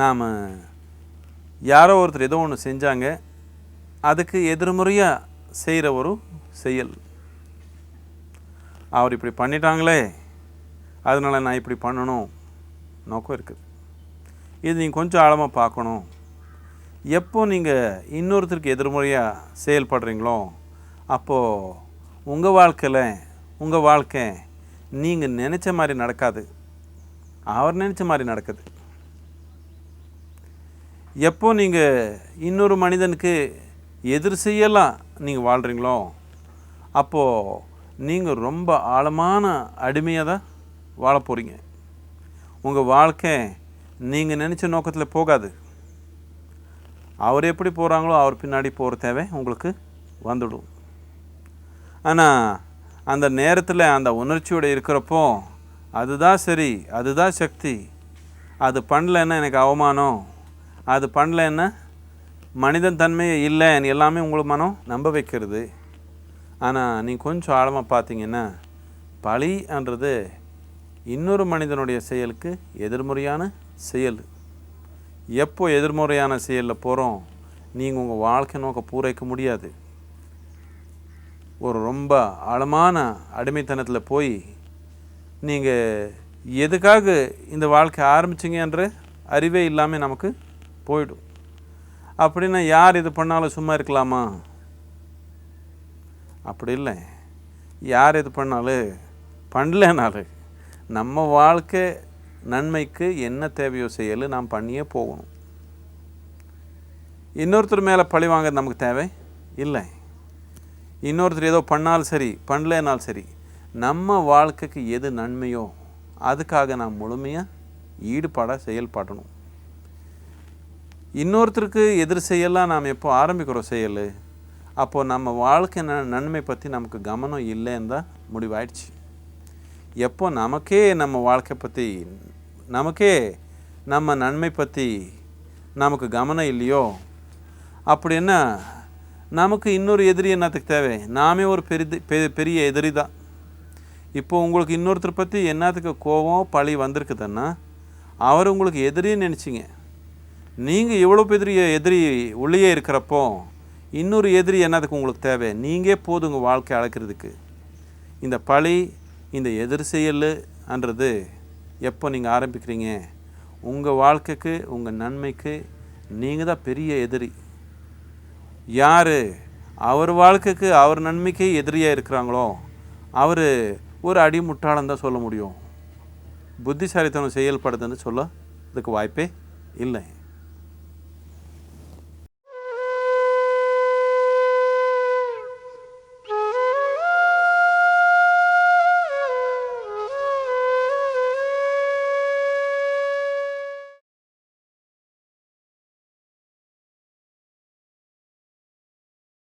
நாம் யாரோ ஒருத்தர் ஏதோ ஒன்று செஞ்சாங்க அதுக்கு எதிர்முறையாக செய்கிற ஒரு செயல். அவர் இப்படி பண்ணிட்டாங்களே அதனால் நான் இப்படி பண்ணணும். நோக்கம் இருக்குது. இது நீங்கள் கொஞ்சம் ஆழமாக பார்க்கணும். எப்போ நீங்கள் இன்னொருத்தருக்கு எதிர்மறையாக செயல்படுறீங்களோ அப்போது உங்கள் வாழ்க்கையில் உங்கள் வாழ்க்கை நீங்கள் நினச்ச மாதிரி நடக்காது. அவர் நினச்ச மாதிரி நடக்குது. எப்போ நீங்கள் இன்னொரு மனிதனுக்கு எதிர் செய்யலாம் நீங்கள் வாழ்கிறீங்களோ அப்போது நீங்கள் ரொம்ப ஆழமான அடிமையாக தான் வாழ போகிறீங்க உங்கள் வாழ்க்கை நீங்கள் நினச்ச நோக்கத்தில் போகாது. அவர் எப்படி போகிறாங்களோ அவர் பின்னாடி போகிற தேவை உங்களுக்கு வந்துடும். ஆனால் அந்த நேரத்தில் அந்த உணர்ச்சியோடு இருக்கிறப்போ அதுதான் சரி அதுதான் சக்தி. அது பண்ணலன்னா எனக்கு அவமானம். அது பண்ணலன்னா மனிதன் தன்மையே இல்லைன்னு எல்லாமே உங்களுக்கு மனம் நம்ப வைக்கிறது. ஆனால் நீ கொஞ்சம் ஆழமாக பார்த்தீங்கன்னா பழின்றது இன்னொரு மனிதனுடைய செயலுக்கு எதிர்மறையான செயல். எப்போ எதிர்மறையான செயலில் போகிறோம் நீங்கள் உங்கள் வாழ்க்கை நோக்க பூரைக்க முடியாது. ஒரு ரொம்ப ஆழமான அடிமைத்தனத்தில் போய் நீங்கள் எதுக்காக இந்த வாழ்க்கை ஆரம்பிச்சிங்கன்ற அறிவே இல்லாமல் நமக்கு போயிடும். அப்படின்னா யார் இது பண்ணாலும் சும்மா இருக்கலாமா? அப்படி இல்லை. யார் இது பண்ணாலும் பண்ணலனாலும் நம்ம வாழ்க்கை நன்மைக்கு என்ன தேவையோ செயல் நாம் பண்ணியே போகணும். இன்னொருத்தர் மேலே பழி வாங்க நமக்கு தேவை? இல்லை. இன்னொருத்தர் ஏதோ பண்ணாலும் சரி பண்ணலனாலும் சரி நம்ம வாழ்க்கைக்கு எது நன்மையோ அதுக்காக நாம் முழுமையாக ஈடுபாட செயல்படணும். இன்னொருத்தருக்கு எதிர் செய்யலாம் நாம் எப்போ ஆரம்பிக்கிறோம் செயல் அப்போது நம்ம வாழ்க்கை ந நன்மை பற்றி நமக்கு கவனம் இல்லைன்னு தான் முடிவாயிடுச்சு. எப்போ நமக்கே நம்ம வாழ்க்கை பற்றி நமக்கே நம்ம நன்மை பற்றி நமக்கு கவனம் இல்லையோ அப்படின்னா நமக்கு இன்னொரு எதிரி என்னத்துக்கு தேவை? நாமே ஒரு பெரிது பெ- பெரிய எதிரி தான். இப்போ உங்களுக்கு இன்னொருத்தர் பற்றி என்னத்துக்கு கோபம் பழி வந்திருக்குதுன்னா அவர் உங்களுக்கு எதிரின்னு நினச்சிங்க. நீங்கள் இவ்வளோ பெரிய எதிரி உள்ளேயே இருக்கிறப்போ இன்னொரு எதிரி என்னதுக்கு உங்களுக்கு தேவை? நீங்கள் போதும் உங்கள் வாழ்க்கை அழைக்கிறதுக்கு. இந்த பழி இந்த எதிர் செயல்ன்றது எப்போ நீங்கள் ஆரம்பிக்கிறீங்க? உங்கள் வாழ்க்கைக்கு உங்கள் நன்மைக்கு நீங்கள் தான் பெரிய எதிரி. யார் அவர் வாழ்க்கைக்கு அவர் நன்மைக்கு எதிரியாக இருக்கிறாங்களோ அவர் ஒரு அடிமுட்டாளன் தான் சொல்ல முடியும். புத்திசாலித்தனம் செயல்படுதுன்னு சொல்ல அதுக்கு வாய்ப்பே இல்லை.